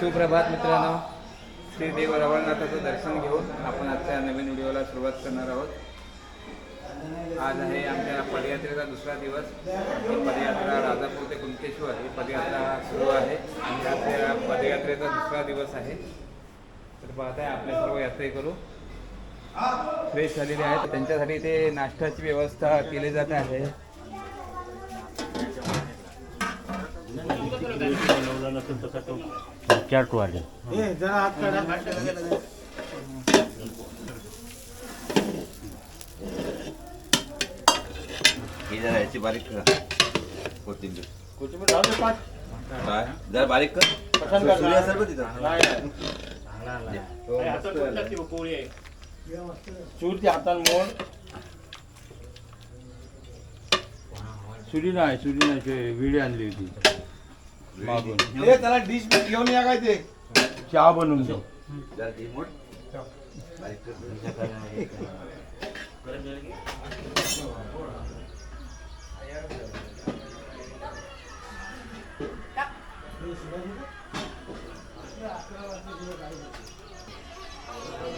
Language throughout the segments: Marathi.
सुप्रभात मित्रांनो. श्री देव रवळनाथाचं दर्शन घेऊन आपण आजच्या नवीन व्हिडिओला सुरुवात करणार आहोत. आज आहे आमच्या पदयात्रेचा दुसरा दिवस. ही पदयात्रा राजापूर ते कुंकेश्वर ही पदयात्रा सुरू आहे. आणि आज पदयात्रेचा दुसरा दिवस आहे. तर पाहताय आपले सर्व यात्रे करू. फ्रेश झालेले आहेत. त्यांच्यासाठी ते नाश्त्याची व्यवस्था केली जात आहे. चार्ट वाढेल ही? जरा याची बारीक करा. कोथिंबीर. काय जरा बारीक कर. सुरी असेल बघ तिथं चूरची हातान मोड सुरी नाही सुरी नाही ते विडी आणली होती मागून. त्याला डिश घेऊन या काय ते? चहा बनवून दे जरा ती मोड. बारीक कर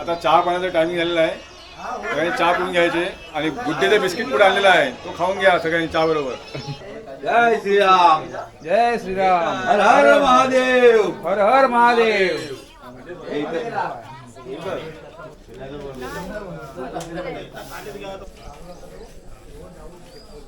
आता चहा पाण्याचा टायमिंग झालेला आहे. सगळ्यांनी चहा पिऊन घ्यायचे आणि गुड्डेचं बिस्किट पुढे आणलेला आहे तो खाऊन घ्या सगळ्यांनी चहा बरोबर. जय श्रीराम। जय श्रीराम। हर हर महादेव। हर हर महादेव.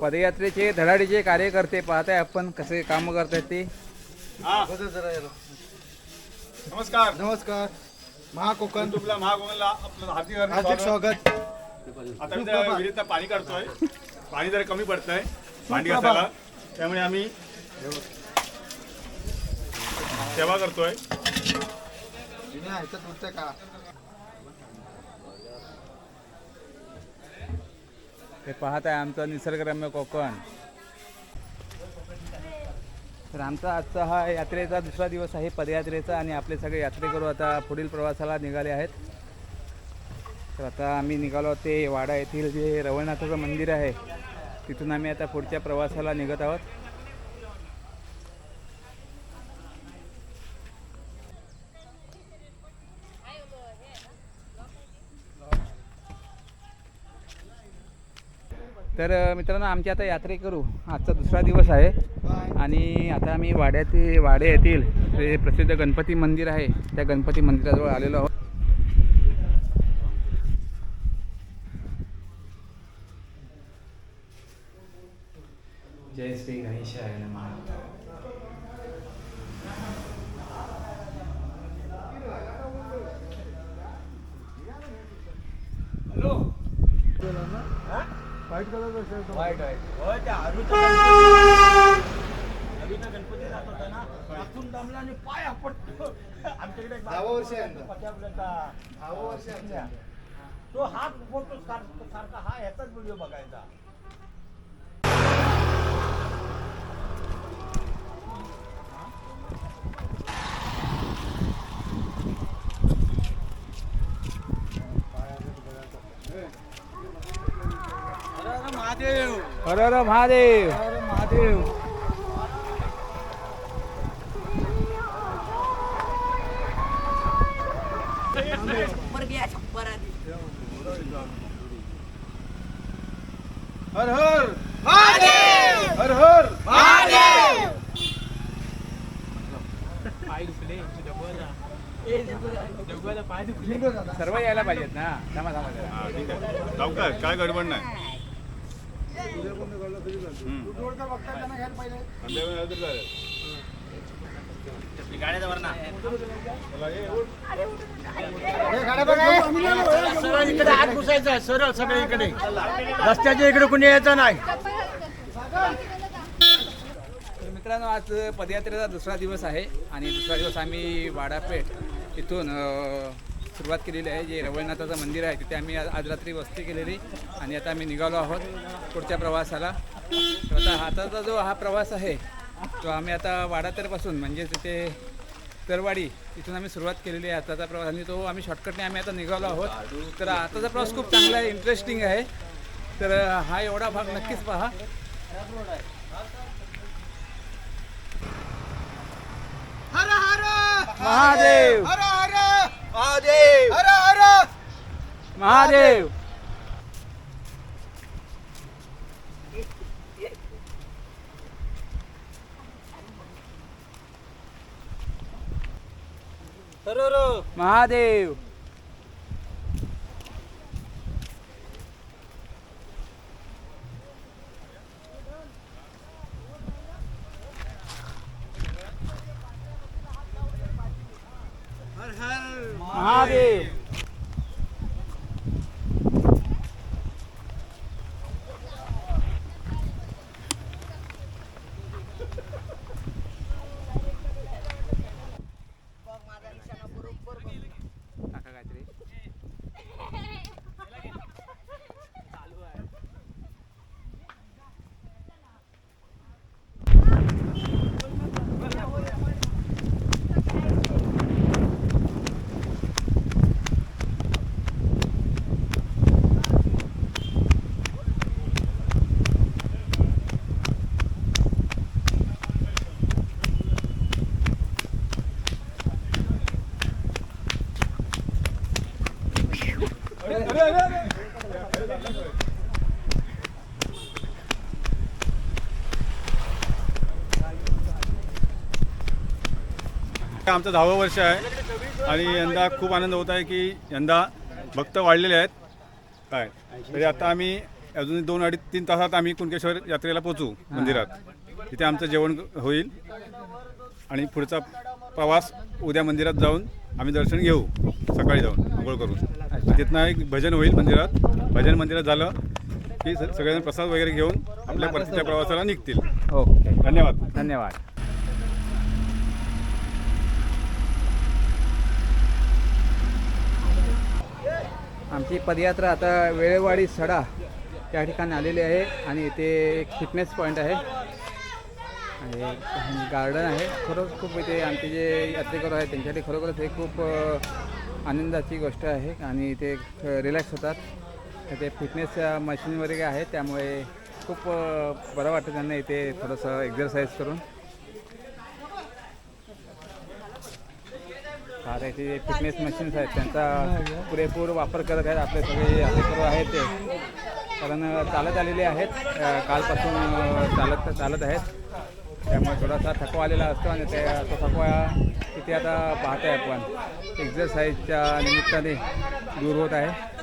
पदयात्रेचे धडाडीचे कार्यकर्ते पाहताय आपण कसे काम करतात ते? नमस्कार. नमस्कार. महाकोकण. तुपला महाकोकणला आपलं हार्दिक हार्दिक स्वागत. आता पाणी काढतोय. पाणी जरा कमी पडत आहे भांडी घासायला. त्यामुळे आम्ही सेवा करतोय. ते पाहत आहे आमचा निसर्गरम्य कोकण. तर आमचा आजचा हा यात्रेचा दुसरा दिवस आहे पदयात्रेचा आणि आपले सगळे यात्रेकरू आता पुढील प्रवासाला निघाले आहेत. तर आता आम्ही निघालो ते वाडा येथील जे रवळनाथाचं मंदिर आहे. तिथून आम्ही आता पुढच्या प्रवासाला निघत आहोत. तर मित्रांनो आमची आता यात्रे करू. आजचा दुसरा दिवस आहे. आणि आता आम्ही वाड्यातील वाडे येथील जे प्रसिद्ध गणपती मंदिर आहे. त्या गणपती मंदिराजवळ आलेलो आहोत जय श्री गणेशाय नमः वाईट वाईट गणपती जात होता ना टाकून दमला आणि पाय आपटतो आमच्याकडे एक पत्यापर्यंत तो हात फोटो सारखा हा ह्याचाच व्हिडिओ बघायचा. महादेव. हर हर महादेव. महादेव. हर हर हर हर सर्व यायला पाहिजेत ना. थांबा थांबा जरा. हा, ठीक आहे. जाऊ काय? काय गडबड नाही. सरळ इकडे आत घुसायचं सरळ इकडे रस्त्याच्या इकडे कुणी यायचं नाही तर मित्रांनो आज पदयात्रेचा दुसरा दिवस आहे आणि दुसरा दिवस आम्ही वाडापेठ इथून सुरुवात केलेली आहे जे रवळनाथाचं मंदिर आहे तिथे आम्ही आज रात्री वस्ती केलेली आणि आता आम्ही निघालो आहोत पुढच्या प्रवासाला. तर आता हाताचा जो हा प्रवास आहे तो आम्ही आता वाडातरपासून म्हणजे तिथे तरवाडी इथून आम्ही सुरुवात केलेली आहे आताचा प्रवास. आणि तो आम्ही शॉर्टकटने आम्ही आता निघालो आहोत. तर आताचा प्रवास खूप चांगला आहे इंटरेस्टिंग आहे. तर हा एवढा भाग नक्कीच पहा. हर हर! महादेव! हर हर महादेव हर हर महादेव आमचं दहावं वर्ष आहे आणि यंदा खूप आनंद होत आहे की यंदा भक्त वाढलेले आहेत. काय? तरी आता आम्ही अजून दोन अडीच तीन तासात आम्ही कुणकेश्वर यात्रेला पोचू मंदिरात. तिथे आमचं जेवण होईल. आणि पुढचा प्रवास उद्या मंदिरात जाऊन आम्ही दर्शन घेऊ. सकाळी जाऊन आंघोळ करून. तिथनं एक भजन होईल मंदिरात. भजन मंदिरात झालं की स- सगळेजण प्रसाद वगैरे घेऊन आपल्या परतीच्या प्रवासाला निघतील. ओके. धन्यवाद. धन्यवाद. आमची पदयात्रा आता वेळेवाडी सडा त्या ठिकाणी आलेली आहे आणि इथे एक फिटनेस पॉईंट आहे. आणि गार्डन आहे. खरंच खूप इथे आमचे जे यात्रेकरू आहेत त्यांच्यासाठी खरोखरच हे खूप अ, आनंदाची गोष्ट आहे आणि इथे रिलॅक्स होतात. ते फिटनेस मशीन वगैरे आहे. त्यामुळे खूप बरं वाटतं त्यांना इथे थोडंसं एक्झरसाईज करून. आता जे फिटनेस मशीन्स आहेत त्यांचा पुरेपूर वापर करत आहेत आपले सगळे यात्रेकरू आहेत ते. कारण चालत आलेले आहेत. कालपासून चालत चालत आहेत. त्यामुळे थोडासा थकवा आलेला असतो आणि ते तो थकवा तिथे आता पाहत आहे आपण एक्झरसाईजच्या निमित्ताने दूर होत आहे.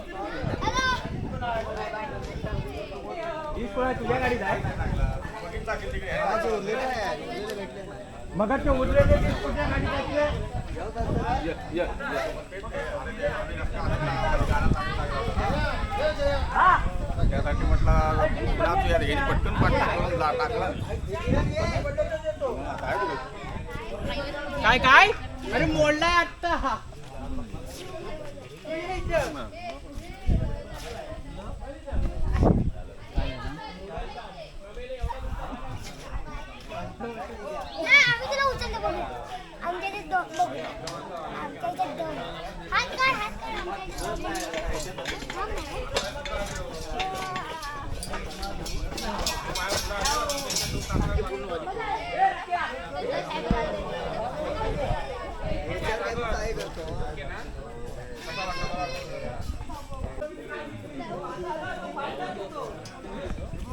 मगाच्या उरलेले ते त्यासाठी म्हटलं पटकन टाकला काय काय? अरे मोडलाय आत्ता. हा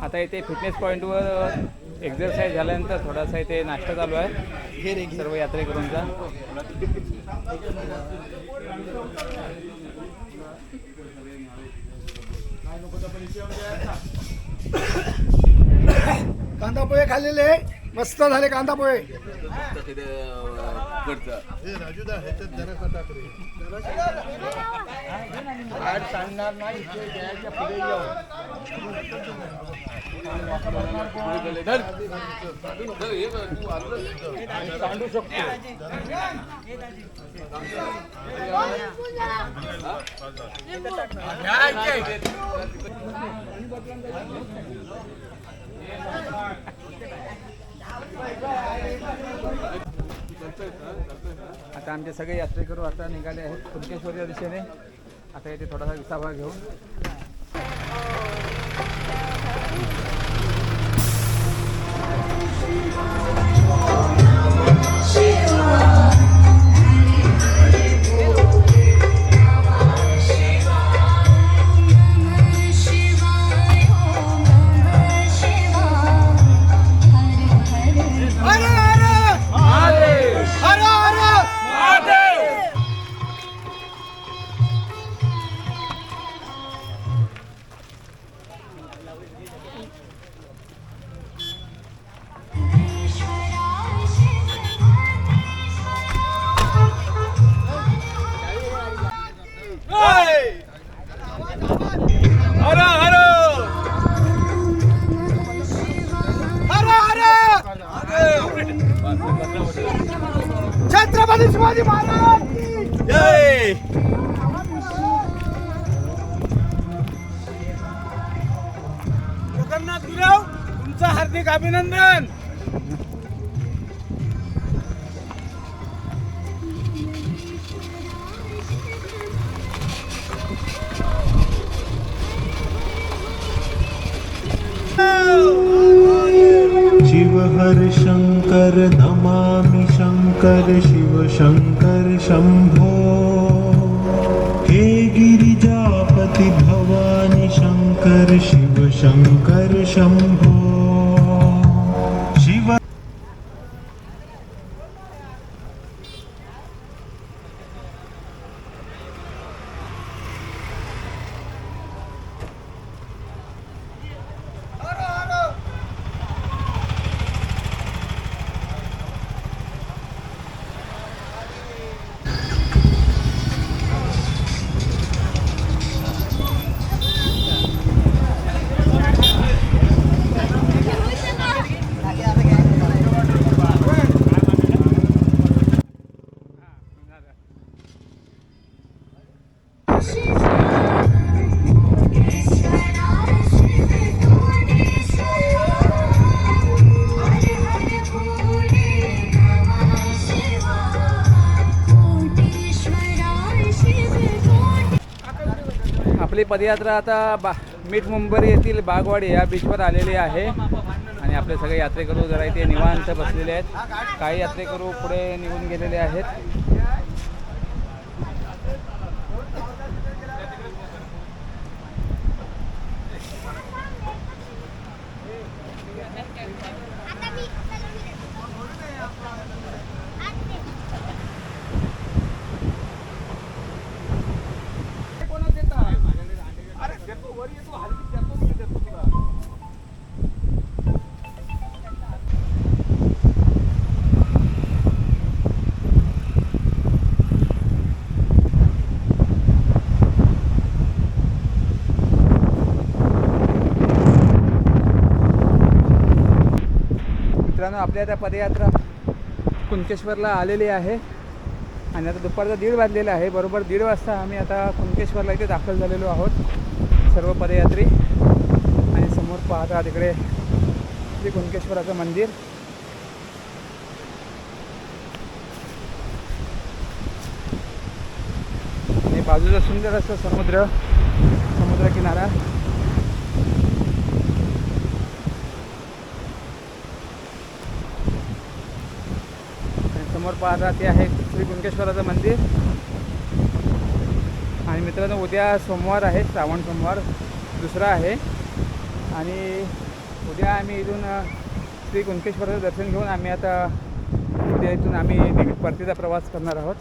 आता इथे फिटनेस पॉईंटवर एक्झरसाईज झाल्यानंतर थोडासा इथे नाश्ता चालू आहे. सर्व यात्रेकरूंचा. कांदा पोहे खाल्लेले मस्त झाले कांदा पोहे आज सांगणार नाही सांडू शकतो आता आमचे सगळे यात्रेकरू आता निघाले आहेत कुणकेश्वरच्या दिशेने. आता इथे थोडासा विसावा घेऊन. हार्दिक अभिनंदन. शिव हर शङ्कर नमामि शङ्कर शिव शंकर शम्भो हे गिरिजापति भवानी शङ्कर शिव शंकर शम्भो पदयात्रा आता बा मीठ मुंबई येथील बागवाडी या बीचवर आलेली आहे. आणि आपले सगळे यात्रेकरू जरा इथे निवांत बसलेले आहेत. काही यात्रेकरू पुढे निघून गेलेले आहेत आता मी चला मी देतो. आज दे. मित्रांनो आपल्या आता पदयात्रा कुणकेश्वरला आलेली आहे. आणि आता दुपारचा दीड वाजलेला आहे. बरोबर दीड वाजता आम्ही आता कुणकेश्वरला इथे दाखल झालेलो आहोत. सर्व पदयात्री. आणि समोर पाहता तिकडे श्री कुणकेश्वराचं मंदिर. आणि बाजूचा सुंदर असं समुद्र समुद्र किनारा पाहता ते आहे श्री कुंकेश्वराचं मंदिर. आणि मित्रांनो उद्या सोमवार आहे श्रावण सोमवार दुसरा आहे. आणि उद्या आम्ही इथून श्री कुंकेश्वराचं दर्शन घेऊन आम्ही आता उद्या इथून आम्ही परतीचा प्रवास करणार आहोत.